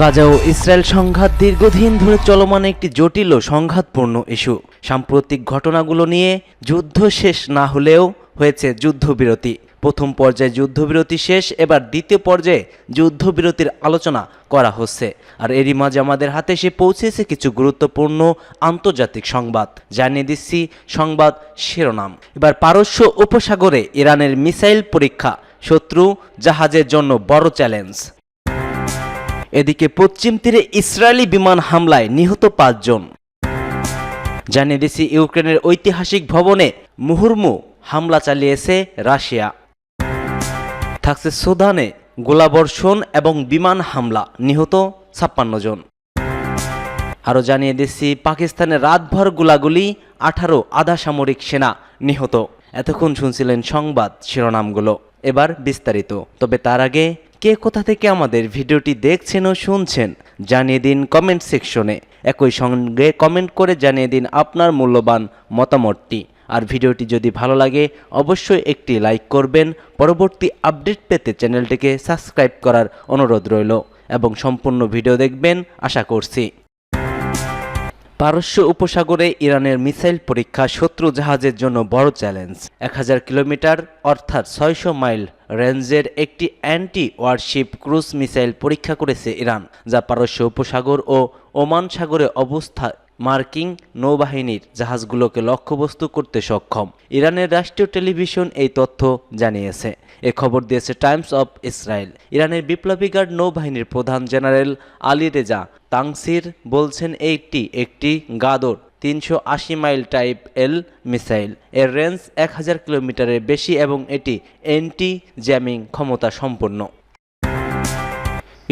গাজা ও Israel সংঘাত দীর্ঘদিন ধরে চলমান একটি জটিল ও সংঘাতপূর্ণ ইস্যু। সাম্প্রতিক ঘটনাগুলো নিয়ে যুদ্ধ শেষ না হলেও হয়েছে যুদ্ধবিরতি। প্রথম পর্যায়ে যুদ্ধবিরতি শেষ, এবার দ্বিতীয় পর্যায়ে যুদ্ধবিরতির আলোচনা করা হচ্ছে। আর এরই মাঝে আমাদের হাতে এসে পৌঁছেছে কিছু গুরুত্বপূর্ণ আন্তর্জাতিক সংবাদ। জানিয়ে দিচ্ছি সংবাদ শিরোনাম। এবার পারস্য উপসাগরে ইরানের মিসাইল পরীক্ষা, শত্রু জাহাজের জন্য বড় চ্যালেঞ্জ। এদিকে পশ্চিম তীরে ইসরায়েলি বিমান হামলায় নিহত পাঁচজন। জানিয়ে দিচ্ছি ইউক্রেনের ঐতিহাসিক ভবনে মুহুর্মু হামলা চালিয়েছে রাশিয়া। থাকছে সুদানে গোলাবর্ষণ এবং বিমান হামলা, নিহত ছাপ্পান্ন জন। আরও জানিয়ে দিচ্ছি পাকিস্তানের রাতভর গোলাগুলি আঠারো আধা সামরিক সেনা নিহত। এতক্ষণ শুনছিলেন সংবাদ শিরোনামগুলো। এবার বিস্তারিত। তবে তার আগে কে কোথা থেকে আমাদের ভিডিওটি দেখছেন ও শুনছেন, জানিয়ে দিন কমেন্ট সেকশনে একই সঙ্গে কমেন্ট করে জানিয়ে দিন আপনার মূল্যবান মতামতটি। আর ভিডিওটি যদি ভালো লাগে, অবশ্যই একটি লাইক করবেন। পরবর্তী আপডেট পেতে চ্যানেলটিকে সাবস্ক্রাইব করার অনুরোধ রইল। এবং সম্পূর্ণ ভিডিও দেখবেন, আশা করছি। পারস্য উপসাগরে ইরানের মিসাইল পরীক্ষা শত্রু জাহাজের জন্য বড় চ্যালেঞ্জ। এক হাজার কিলোমিটার, অর্থাৎ ছয়শো মাইল রেঞ্জের একটি অ্যান্টি ওয়ারশিপ ক্রুজ মিসাইল পরীক্ষা করেছে ইরান, যা পারস্য উপসাগর ও ওমান সাগরে অবস্থা মার্কিং নৌবাহিনীর জাহাজগুলোকে লক্ষ্যবস্তু করতে সক্ষম। ইরানের রাষ্ট্রীয় টেলিভিশন এই তথ্য জানিয়েছে। এ খবর দিয়েছে টাইমস অফ ইসরায়েল। ইরানের বিপ্লবী গার্ড নৌবাহিনীর প্রধান জেনারেল আলী রেজা তাংসির বলছেন, এইটি একটি গাদর তিনশো আশি মাইল টাইপ এল মিসাইল। এর রেঞ্জ এক হাজার কিলোমিটারের বেশি এবং এটি এন্টি জ্যামিং ক্ষমতা সম্পন্ন।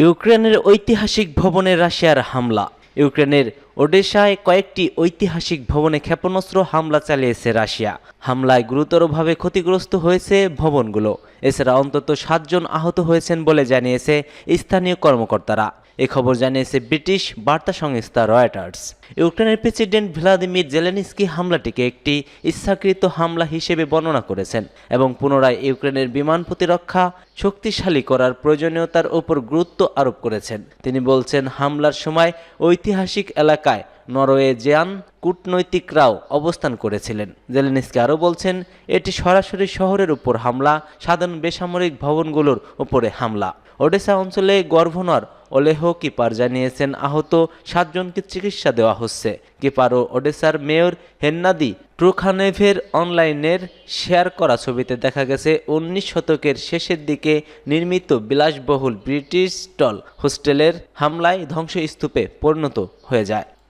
ইউক্রেনের ঐতিহাসিক ভবনে রাশিয়ার হামলা। ইউক্রেনের ওডেশায় কয়েকটি ঐতিহাসিক ভবনে ক্ষেপণাস্ত্র হামলা চালিয়েছে রাশিয়া। হামলায় গুরুতরভাবে ক্ষতিগ্রস্ত হয়েছে ভবনগুলো। এছাড়া অন্তত সাতজন আহত হয়েছেন বলে জানিয়েছে স্থানীয় কর্মকর্তারা। এ খবর জানিয়েছে ব্রিটিশ বার্তা সংস্থা রয়টার্স। ইউক্রেনের প্রেসিডেন্ট ভ্লাদিমির জেলেনিস্কি হামলাটিকে একটি ইচ্ছাকৃত হামলা হিসেবে বর্ণনা করেছেন এবং পুনরায় ইউক্রেনের বিমান প্রতিরক্ষা শক্তিশালী করার প্রয়োজনীয়তার উপর গুরুত্ব আরোপ করেছেন। তিনি বলছেন, হামলার সময় ঐতিহাসিক এলাকায় নরওয়েজিয়ান কূটনৈতিকরাও অবস্থান করেছিলেন। জেলেনিস্কি আরও বলছেন, এটি সরাসরি শহরের উপর হামলা, সাধারণ বেসামরিক ভবনগুলোর উপরে হামলা। ওডেসা অঞ্চলে গভর্নর ওলেহ কিপার জানিয়েছেন, আহত সাতজনকে চিকিৎসা দেওয়া হচ্ছে। কিপার ওডেসার মেয়র হেন্নাদি ট্রুখানেভের অনলাইনের শেয়ার করা ছবিতে দেখা গেছে উনিশ শতকের শেষের দিকে নির্মিত বিলাসবহুল ব্রিটিশ টল হোস্টেলের হামলায় ধ্বংসস্তূপে পরিণত হয়ে যায়।